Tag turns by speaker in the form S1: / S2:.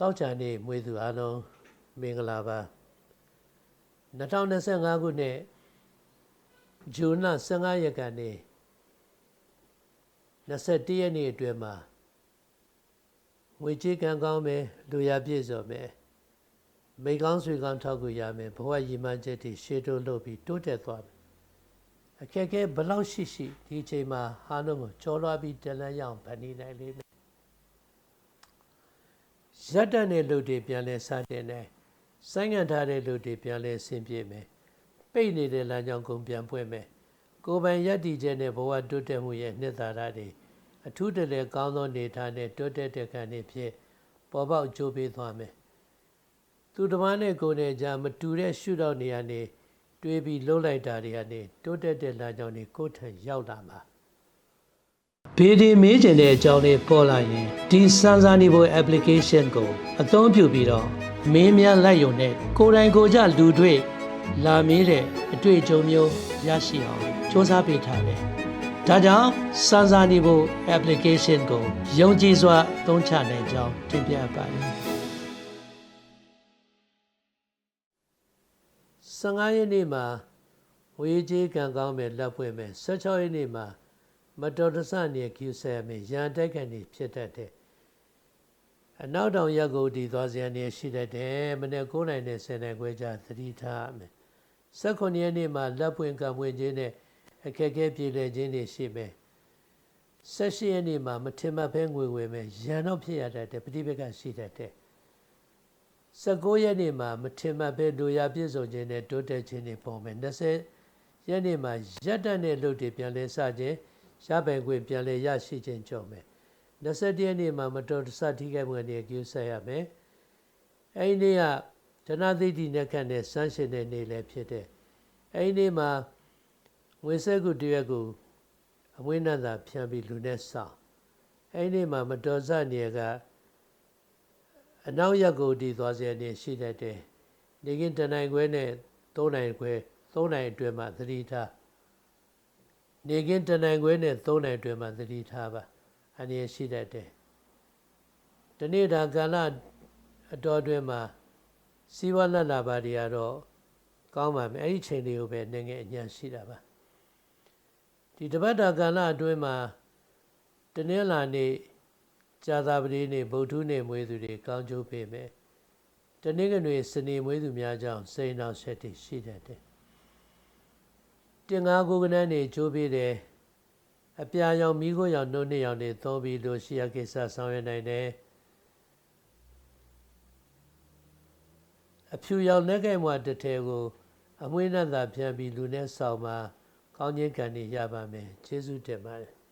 S1: တောက်ချာနေမွေသူအားလုံးမင်္ဂလာပါ2025ခုနှစ်ဇွန်လ15ရက်ကနေ21ရက်နေ့အတွင်းမှာငွေကြေးကံကောင်းမယ်လူရပြည့်စုံမယ်မိကောင်းဆွေကောင်းထောက်ကူရမယ်ဘဝရည်မှန်းချက်တွေရှေ့တိုးလုပ်ပြီးတိုးတက်သွားမယ်အခက်အခဲဘယ်လောက်ရှိရှိဒီအချိန်မှာဟာလုံးကိုကြောလွှားပြီးတလန်းရအောင်ဗန်နေနိုင်လေးမယ် ရက်တန်တဲ့လူတွေပြန်လဲစတင်တယ်ဆိုင်းငံ့ထားတဲ့လူတွေပြန်လဲဆင်ပြေမယ်ပိတ်နေတဲ့လမ်းကြောင်းကုန်ပြန်ပွင့်မယ်ကိုယ်ပိုင်ယက်တီချက်နဲ့ဘဝတိုးတက်မှုရဲ့နှစ်သာရတွေအထူးတလဲကောင်းသောနေထားနဲ့တိုးတက်တဲ့ခံနေဖြစ်ပေါ်ပေါက်ကြိုးပေးသွားမယ်သူတစ်ပါးနဲ့ကိုယ်နဲ့ကြာမတူတဲ့ရှုတော့နေရနေတွေးပြီးလှုပ်လိုက်တာတွေကနေတိုးတက်တဲ့လမ်းကြောင်းတွေကိုယ်ထံရောက်လာမှာ ဘေဒီမေးကျင်တဲ့အကြောင်းလေးပေါ်လာရင်ဒီစမ်းစာနေဖို့ application ကို အသုံးပြုပြီးတော့မင်းများလိုက်ရုံနဲ့ကိုယ်တိုင်ကိုယ်ကြလူတွေ့လာမေးတဲ့အတွေ့အကြုံမျိုးရရှိအောင်စ조사ပေးထားတယ်။ဒါကြောင့်စမ်းစာနေဖို့ application ကိုယုံကြည်စွာသုံးချနိုင်ကြောင်းတင်ပြပါတယ်။15ရက်နေ့မှာဝေးကြီးကံကောင်းမဲ့လက်ပွင့်မဲ့16ရက်နေ့မှာ မတော်တဆနေကျူဆဲမဲ့ရန်တိုက်ခံနေဖြစ်တတ်တဲ့အနောက်တောင်ရက်ကိုဒီသွားစရာနေရှိတတ်တယ်မနေ့9နိုင်နဲ့10နိုင်ခွဲကြသတိထားမယ်18ရက်နေ့မှာလက်ပွင့်ကံပွင့်ခြင်းနဲ့အခက်အခဲပြည်လည်ခြင်းတွေရှိမယ်18ရက်နေ့မှာမထင်မှတ်ဖဲငွေဝယ်မယ်ရန်တော့ဖြစ်ရတတ်တယ်ပဋိပက္ခရှိတတ်တယ်19ရက်နေ့မှာမထင်မှတ်ပဲလူရပြည့်စုံခြင်းနဲ့တိုးတက်ခြင်းတွေပေါ်မယ်20ရက်နေ့မှာရက်တတ်တဲ့လူတွေပြန်လဲစခြင်း ရပိုင်ခွင့်ပြန်လဲရရှိခြင်းကြောင့်မယ်21ရက်နေ့မှာမတော်တဆထိခိုက်မှုတွေကျူးဆက်ရမယ်အဲဒီနေ့ကဓနသိတိနဲ့ခန့်တဲ့စမ်းရှင်တဲ့နေ့လည်းဖြစ်တဲ့အဲဒီနေ့မှာဝိဆက်ကုတရက်ကိုအမွေးနတ်သာဖြန့်ပြီးလူနဲ့ဆောင်းအဲဒီနေ့မှာမတော်ဆနေကအနောက်ရက်ကိုတည်သွားစေနေရှိတတ်တယ်။နေကင်းတနိုင်ခွဲနဲ့၃နိုင်ခွဲ၃နိုင်အတွင်းမှာသတိထား နေကင်းတနိုင်ခွဲနဲ့၃နိုင်အတွင်းမှာသတိထားပါအနေရှိတတ်တယ်။ဒီနေ့ဒါကာလအတော်အတွင်းမှာစီဝါလက်လာပါတွေကတော့ကောင်းပါမယ်။အဲ့ဒီချိန်လေးကိုပဲနေငယ်အညာရှိတာပါ။ဒီတပတ်တာကာလအတွင်းမှာတနင်္လာနေ့ကြာသာပတိနေ့ဗုဒ္ဓနေ့မွေးသူတွေကောင်းကျိုးပေးမယ်။တနင်္ဂနွေစနေမွေးသူများကြောင့်စိန်အောင်ဆက်တည်ရှိတတ်တယ်။ တင်ငါကိုကနန်းနေကျိုးပေးတယ်။အပြာရောင်မိခိုးရောင်နှုတ်နှစ်ရောင်တွေသုံးပြီးလို့ရှိရကိစ္စဆောင်ရွက်နိုင်တယ်။အဖြူရောင်လက်ကဲ့မွာတစ်ထဲကို အမွေးနဲ့သာဖြန့်ပြီးလူနဲ့ဆောင်မှာကောင်းခြင်းကံတွေရပါမယ်။ကျေးဇူးတင်ပါတယ်။